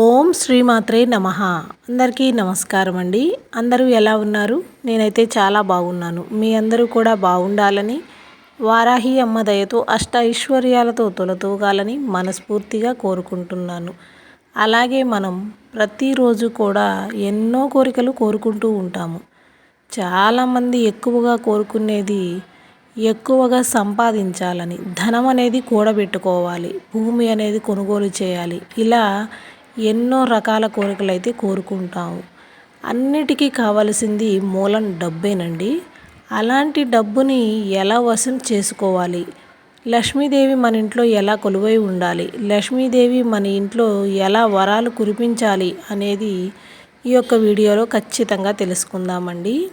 ఓం శ్రీమాత్రే నమ. అందరికీ నమస్కారం అండి. అందరూ ఎలా ఉన్నారు? నేనైతే చాలా బాగున్నాను. మీ అందరూ కూడా బాగుండాలని వారాహి అమ్మ దయతో అష్ట ఐశ్వర్యాలతో తొలతూగాలని మనస్ఫూర్తిగా కోరుకుంటున్నాను. అలాగే మనం ప్రతిరోజు కూడా ఎన్నో కోరికలు కోరుకుంటూ ఉంటాము. చాలామంది ఎక్కువగా కోరుకునేది ఎక్కువగా సంపాదించాలని ధనం అనేది కూడబెట్టుకోవాలి భూమి అనేది కొనుగోలు చేయాలి. ఇలా ఎన్నో రకాల కోరికలు అయితే కోరుకుంటాము అన్నిటికీ కావలసింది మూలం డబ్బేనండి. అలాంటి డబ్బుని ఎలా వసూలు చేసుకోవాలి? లక్ష్మీదేవి మన ఇంట్లో ఎలా కొలువై ఉండాలి? లక్ష్మీదేవి మన ఇంట్లో ఎలా వరాలు కురిపించాలి అనేది ఈ యొక్క వీడియోలో ఖచ్చితంగా తెలుసుకుందామండి.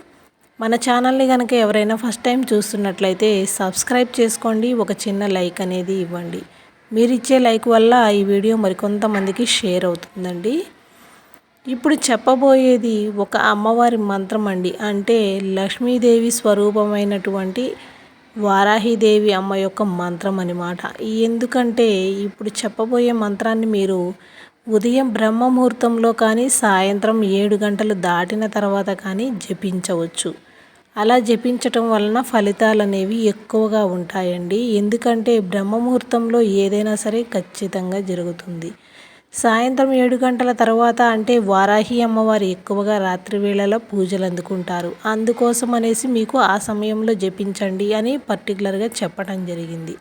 మన ఛానల్ని కనుక ఎవరైనా ఫస్ట్ టైం చూస్తున్నట్లయితే సబ్స్క్రైబ్ చేసుకోండి. ఒక చిన్న లైక్ అనేది ఇవ్వండి. మీరు ఇచ్చే లైక్ వల్ల ఈ వీడియో మరికొంతమందికి షేర్ అవుతుందండి. ఇప్పుడు చెప్పబోయేది ఒక అమ్మవారి మంత్రం అండి. అంటే లక్ష్మీదేవి స్వరూపమైనటువంటి వారాహిదేవి అమ్మ యొక్క మంత్రం అనమాట ఎందుకంటే ఇప్పుడు చెప్పబోయే మంత్రాన్ని మీరు ఉదయం బ్రహ్మ ముహూర్తంలో కానీ సాయంత్రం ఏడు గంటలు దాటిన తర్వాత కానీ జపించవచ్చు. అలా జపించటం వలన ఫలితాలు అనేవి ఎక్కువగా ఉంటాయండి. ఎందుకంటే బ్రహ్మముహూర్తంలో ఏదైనా సరే ఖచ్చితంగా జరుగుతుంది. సాయంత్రం ఏడు గంటల తర్వాత అంటే వారాహి అమ్మవారు ఎక్కువగా రాత్రి వేళలో పూజలు అందుకుంటారు. అందుకోసం అనేసి మీకు ఆ సమయంలో జపించండి అని పర్టికులర్గా చెప్పడం జరిగింది.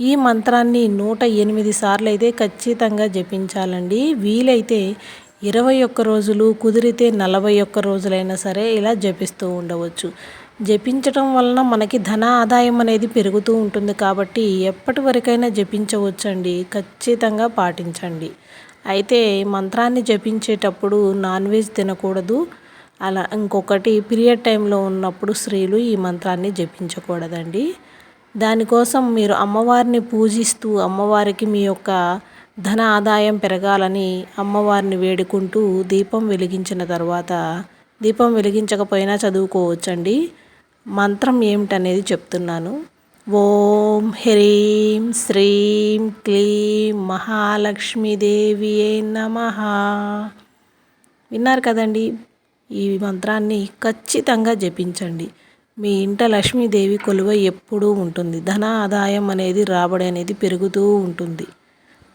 ఈ మంత్రాన్ని నూట ఎనిమిది సార్లు అయితే ఖచ్చితంగా జపించాలండి. వీలైతే ఇరవై ఒక్క రోజులు కుదిరితే నలభై ఒక్క రోజులైనా సరే ఇలా జపిస్తూ ఉండవచ్చు. జపించటం వలన మనకి ధన ఆదాయం అనేది పెరుగుతూ ఉంటుంది కాబట్టి ఎప్పటి వరకైనా జపించవచ్చండి. ఖచ్చితంగా పాటించండి. అయితే మంత్రాన్ని జపించేటప్పుడు నాన్ వెజ్ తినకూడదు. అలా ఇంకొకటి పీరియడ్ టైంలో ఉన్నప్పుడు స్త్రీలు ఈ మంత్రాన్ని జపించకూడదండి. దానికోసం మీరు అమ్మవారిని పూజిస్తూ అమ్మవారికి మీ యొక్క ధన ఆదాయం పెరగాలని అమ్మవారిని వేడుకుంటూ దీపం వెలిగించిన తర్వాత దీపం వెలిగించకపోయినా చదువుకోవచ్చండి. మంత్రం ఏమిటనేది చెప్తున్నాను. ఓం హ్రీం శ్రీం క్లీం మహాలక్ష్మీదేవి నమ. విన్నారు కదండి? ఈ మంత్రాన్ని ఖచ్చితంగా జపించండి. మీ ఇంట లక్ష్మీదేవి కొలువ ఎప్పుడూ ఉంటుంది. ధన ఆదాయం అనేది రాబడి అనేది పెరుగుతూ ఉంటుంది.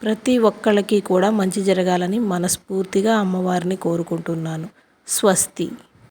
ప్రతి ఒక్కళ్ళకి కూడా మంచి జరగాలని మనస్ఫూర్తిగా అమ్మవారిని కోరుకుంటున్నాను. స్వస్తి.